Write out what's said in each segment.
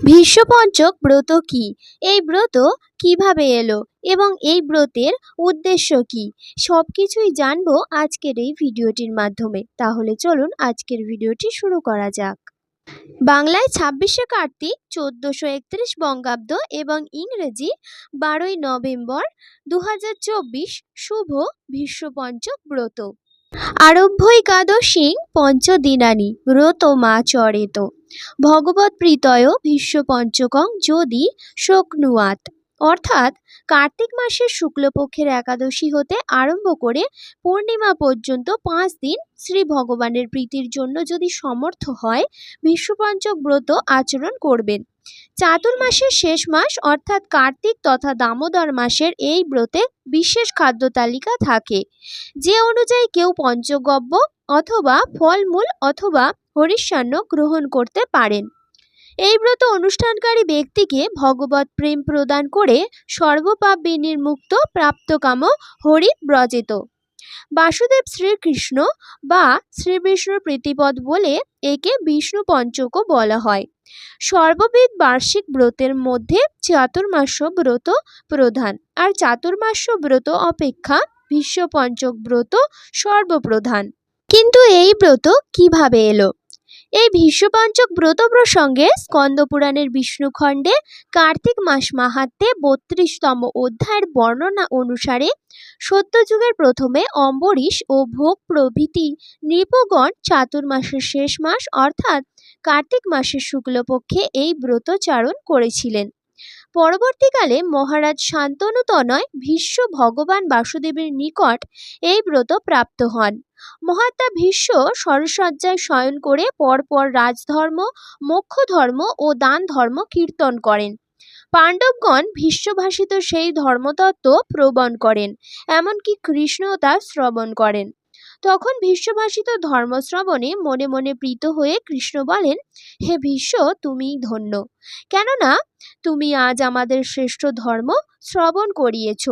ভীষ্মপঞ্চক ব্রত কি? এই ব্রত কীভাবে এলো এবং এই ব্রতের উদ্দেশ্য কি? সব কিছুই জানব আজকের এই ভিডিওটির মাধ্যমে। তাহলে চলুন আজকের ভিডিওটি শুরু করা যাক। বাংলায় ছাব্বিশে কার্তিক, চোদ্দোশো একত্রিশ বঙ্গাব্দ এবং ইংরেজি বারোই নভেম্বর দু হাজার চব্বিশ শুভ ভীষ্মপঞ্চক ব্রত। আরব্য একাদশী পঞ্চদিনানি ব্রত মা চরেত। ভগবত প্রীতয় ভীষ্মপঞ্চকং যদি শোকনুয়াত। অর্থাৎ কার্তিক মাসের শুক্লপক্ষের একাদশী হতে আরম্ভ করে পূর্ণিমা পর্যন্ত পাঁচ দিন শ্রী ভগবানের প্রীতির জন্য যদি সমর্থ হয়, বিশ্বপঞ্চক ব্রত আচরণ করবেন। চাতুর্মাসের শেষ মাস অর্থাৎ কার্তিক তথা দামোদর মাসের এই ব্রতে বিশেষ খাদ্য তালিকা থাকে। যে অনুযায়ী কেউ পঞ্চগব্য অথবা ফলমূল অথবা হরিষ্যান্ন গ্রহণ করতে পারেন। এই ব্রত অনুষ্ঠানকারী ব্যক্তিকে ভগবত প্রেম প্রদান করে সর্বপাপ বিনির্মুক্ত প্রাপ্তকাম হরি ব্রজেত। বাসুদেব শ্রীকৃষ্ণ বা শ্রীবিষ্ণুর প্রীতিপদ বলে একে বিষ্ণু পঞ্চকও বলা হয়। সর্ববিধ বার্ষিক ব্রতের মধ্যে চাতুর্মাস্য ব্রত প্রধান। আর চাতুর্মাস্য ব্রত অপেক্ষা বিশ্ব পঞ্চক ব্রত সর্বপ্রধান। কিন্তু এই ব্রত কীভাবে এলো? এই ভীষ্মপঞ্চক ব্রত প্রসঙ্গে স্কন্দপুরাণের বিষ্ণুখণ্ডে কার্তিক মাস মাহাত্মে বত্রিশতম অধ্যায়ের বর্ণনা অনুসারে সত্যযুগের প্রথমে অম্বরীশ ও ভোগ প্রভৃতি নৃপগণ চাতুর্মাসের শেষ মাস অর্থাৎ কার্তিক মাসের শুক্লপক্ষে এই ব্রতচারণ করেছিলেন। পরবর্তীকালে মহারাজ শান্তনুতনয় ভীষ্ম ভগবান বাসুদেবের নিকট এই ব্রত প্রাপ্ত হন। মহাত্মা ভীষ্ম সরসজ্জায় শয়ন করে পরপর রাজধর্ম মোক্ষ ধর্ম ও দান ধর্ম কীর্তন করেন। পাণ্ডবগণ ভীষ্মভাষিত সেই ধর্মতত্ত্ব প্রবণ করেন, এমনকি কৃষ্ণও তা শ্রবণ করেন। তখন ভীষ্মভাষিত ধর্মশ্রবণে মনে মনে প্রীত হয়ে কৃষ্ণ বলেন, হে ভীষ্ম, তুমিই ধন্য। কেননা তুমি আজ আমাদের শ্রেষ্ঠ ধর্ম শ্রবণ করিয়েছ।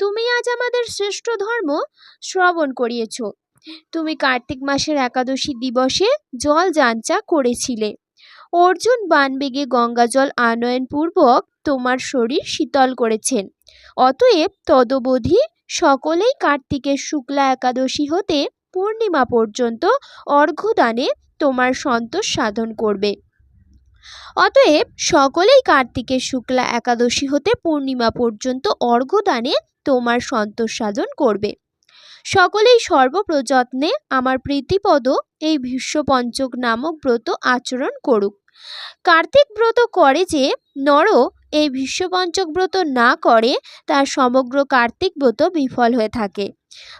তুমি আজ আমাদের শ্রেষ্ঠ ধর্ম শ্রবণ করিয়েছ। তুমি কার্তিক মাসের একাদশী দিবসে জল যাঞ্চা করেছিলে। অর্জুন বানবেগে গঙ্গাজল আনয়নপূর্বক তোমার শরীর শীতল করেছেন। অতএব তদবধি সকলেই কার্তিকের শুক্লা একাদশী হতে পূর্ণিমা পর্যন্ত অর্ঘ্যদানে তোমার সন্তোষ সাধন করবে। অতএব সকলেই কার্তিকের শুক্লা একাদশী হতে পূর্ণিমা পর্যন্ত অর্ঘ্যদানে তোমার সন্তোষ সাধন করবে। সকলেই সর্বপ্রযত্নে আমার প্রীতিপদ এই ভীষ্মপঞ্চক নামক ব্রত আচরণ করুক। কার্তিক ব্রত করে যে নর এই ভীষ্মপঞ্চক ব্রত না করে তার সমগ্র কার্তিক ব্রত বিফল হয়ে থাকে।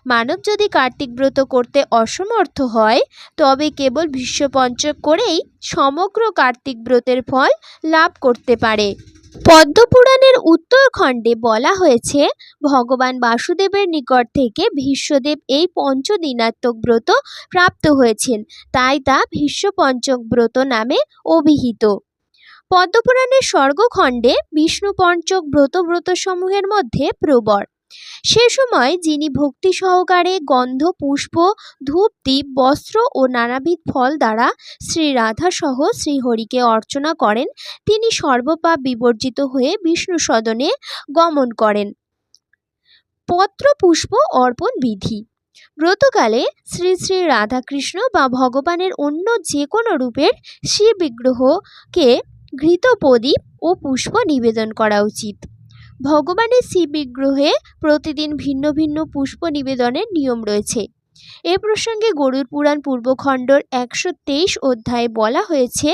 মানব যদি কার্তিক ব্রত করতে অসমর্থ হয়, তবে কেবল ভীষ্মপঞ্চক করেই সমগ্র কার্তিক ব্রতের ফল লাভ করতে পারে। পদ্মপুরাণের উত্তরখণ্ডে বলা হয়েছে, ভগবান বাসুদেবের নিকট থেকে ভীষ্মদেব এই পঞ্চদিনাত্মক ব্রত প্রাপ্ত হয়েছেন, তাই তা ভীষ্মপঞ্চক ব্রত নামে অভিহিত। পদ্মপুরাণের স্বর্গখণ্ডে বিষ্ণু পঞ্চক ব্রত ব্রতসমূহের মধ্যে প্রবর সে সময় যিনি ভক্তি সহকারে গন্ধ, পুষ্প, ধূপ দ্বীপ বস্ত্র ও নানাবিধ ফল দ্বারা শ্রী রাধা সহ শ্রীহরিকে অর্চনা করেন, তিনি সর্বপাপ বিবর্জিত হয়ে বিষ্ণু সদনে গমন করেন। পত্র, পুষ্প, অর্পণ বিধি। ব্রতকালে শ্রী শ্রী রাধাকৃষ্ণ বা ভগবানের অন্য যে কোনো রূপের শিব বিগ্রহকে ঘৃত প্রদীপ ও পুষ্প নিবেদন করা উচিত। ভগবানের শিব বিগ্রহে প্রতিদিন ভিন্ন ভিন্ন পুষ্প নিবেদনের নিয়ম রয়েছে। এ প্রসঙ্গে গরুর পুরাণ পূর্বখণ্ডর একশো তেইশ অধ্যায়ে বলা হয়েছে,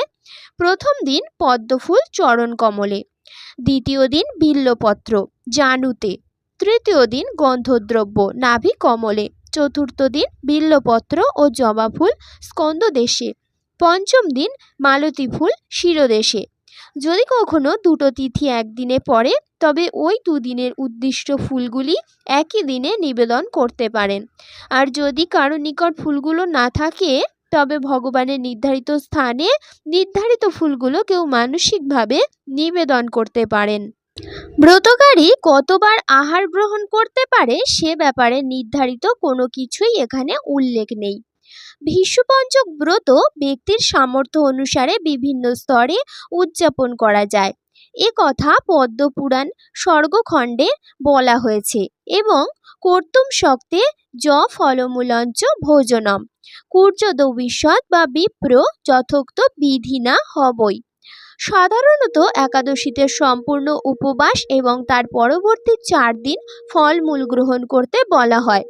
প্রথম দিন পদ্মফুল চরণ কমলে, দ্বিতীয় দিন বিল্লপত্র, জানুতে, তৃতীয় দিন গন্ধদ্রব্য, নাভি কমলে, চতুর্থ দিন বিল্লপত্র ও জবা ফুল স্কন্দদেশে পঞ্চম দিন মালতী ফুল শিরদেশে। যদি কখনো দুটো তিথি একদিনে পড়ে, তবে ওই দুদিনের উদ্দিষ্ট ফুলগুলি একই দিনে নিবেদন করতে পারেন। আর যদি কারও নিকট ফুলগুলো না থাকে, তবে ভগবানের নির্ধারিত স্থানে নির্ধারিত ফুলগুলো কেউ মানসিকভাবে নিবেদন করতে পারেন। ব্রতকারী কতবার আহার গ্রহণ করতে পারে, সে ব্যাপারে নির্ধারিত কোনো কিছুই এখানে উল্লেখ নেই। ভীষ্মপঞ্চক ব্রত ব্যক্তির সামর্থ্য অনুসারে বিভিন্ন স্তরে উদযাপন করা যায়। এ কথা পদ্মপুরাণ স্বর্গখণ্ডে বলা হয়েছে এবং কর্তুম শক্তে য ফলমূলঞ্চ ভোজনম কূর্যদবিষ্যৎ বা বিপ্র যথোক্ত বিধি না হবই। সাধারণত একাদশীতে সম্পূর্ণ উপবাস এবং তার পরবর্তী চার দিন ফলমূল গ্রহণ করতে বলা হয়।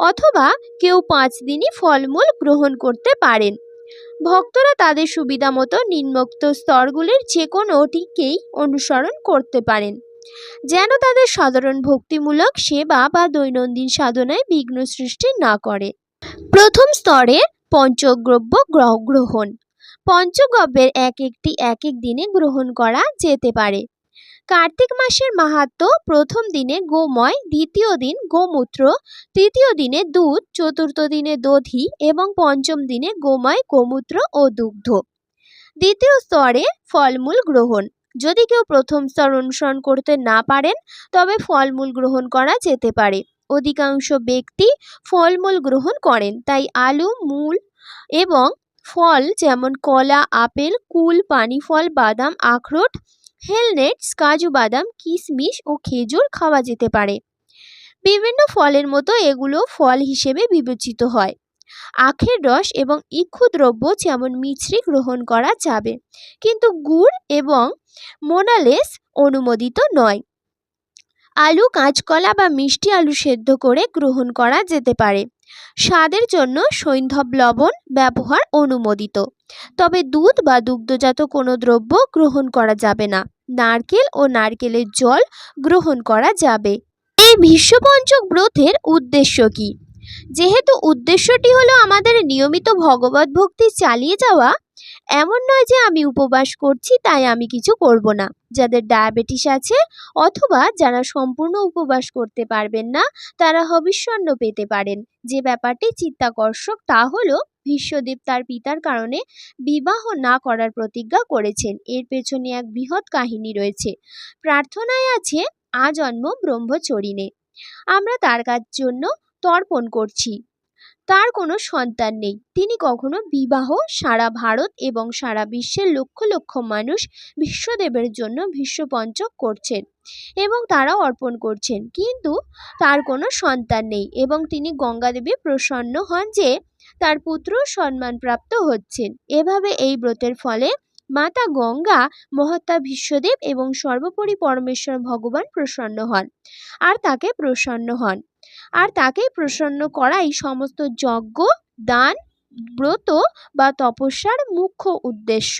অথবা কেউ পাঁচ দিনই ফলমূল গ্রহণ করতে পারেন। ভক্তরা তাদের সুবিধা মতো নিম্নোক্ত স্তরগুলির যে কোনোটিকেই অনুসরণ করতে পারেন। যেন তাদের সাধারণ ভক্তিমূলক সেবা বা দৈনন্দিন সাধনায় বিঘ্ন সৃষ্টি না করে। প্রথম স্তরে পঞ্চগ্রব্য গ্রহ গ্রহণ পঞ্চগব্যের এক একটি এক এক দিনে গ্রহণ করা যেতে পারে। কার্তিক মাসের মাহাত্ম প্রথম দিনে গোময়, দ্বিতীয় দিন গোমূত্র, তৃতীয় দিনে দুধ, চতুর্থ দিনে দধি এবং পঞ্চম দিনে গোময়, গোমূত্র ও দুগ্ধ। দ্বিতীয় স্তরে ফলমূল গ্রহণ। যদি কেউ প্রথম স্তর অনুসরণ করতে না পারেন, তবে ফলমূল গ্রহণ করা যেতে পারে। অধিকাংশ ব্যক্তি ফলমূল গ্রহণ করেন, তাই আলু, মূল এবং ফল যেমন কলা, আপেল, কুল পানি ফল বাদাম, আখরোট হেলনেটস, কাজু বাদাম কিশমিশ ও খেজুর খাওয়া যেতে পারে। বিভিন্ন ফলের মতো এগুলো ফল হিসেবে বিবেচিত হয়। আখের রস এবং ইক্ষুদ্রব্য যেমন মিছরি গ্রহণ করা যাবে, কিন্তু গুড় এবং মোনালেস অনুমোদিত নয়। আলু, কাঁচকলা বা মিষ্টি আলু সেদ্ধ করে গ্রহণ করা যেতে পারে। স্বাদের জন্য সৈন্ধব লবণ ব্যবহার অনুমোদিত। তবে দুধ বা দুগ্ধজাত কোনো দ্রব্য গ্রহণ করা যাবে না। নারকেল ও নারকেলের জল গ্রহণ করা যাবে। এই বিশ্বপঞ্চক ব্রতের উদ্দেশ্য কি? যেহেতু উদ্দেশ্যটি হলো আমাদের নিয়মিত ভগবত ভক্তি চালিয়ে যাওয়া, এমন নয় যে আমি উপবাস করছি তাই আমি কিছু করব না। যাদের ডায়াবেটিস আছে অথবা যারা সম্পূর্ণ উপবাস করতে পারবেন না, তারা হবিষ্যন্ন পেতে পারেন। যে ব্যাপারটি চিত্তাকর্ষক তা হলো ভীষ্মদেব তার পিতার কারণে বিবাহ না করার প্রতিজ্ঞা করেছেন। এর পেছনে এক বৃহৎ কাহিনী রয়েছে। প্রার্থনায় আছে, আজন্ম ব্রহ্মচরিণে। আমরা তার কাজ জন্য তর্পণ করছি। তার কোনো সন্তান নেই। তিনি কখনো বিবাহ, সারা ভারত এবং সারা বিশ্বের লক্ষ লক্ষ মানুষ বিশ্বদেবের জন্য বিশ্বপঞ্চক করছেন এবং তারা অর্পণ করছেন। কিন্তু তার কোনো সন্তান নেই এবং তিনি গঙ্গাদেবী প্রসন্ন হন যে তার পুত্র সম্মানপ্রাপ্ত হচ্ছেন। এভাবে এই ব্রতের ফলে মাতা গঙ্গা, মহাত্মা বিশ্বদেব এবং সর্বোপরি পরমেশ্বর ভগবান প্রসন্ন হন আর তাকে প্রসন্ন হন। আর তাকে প্রসন্ন করাই সমস্ত যজ্ঞ, দান, ব্রত বা তপস্যার মুখ্য উদ্দেশ্য।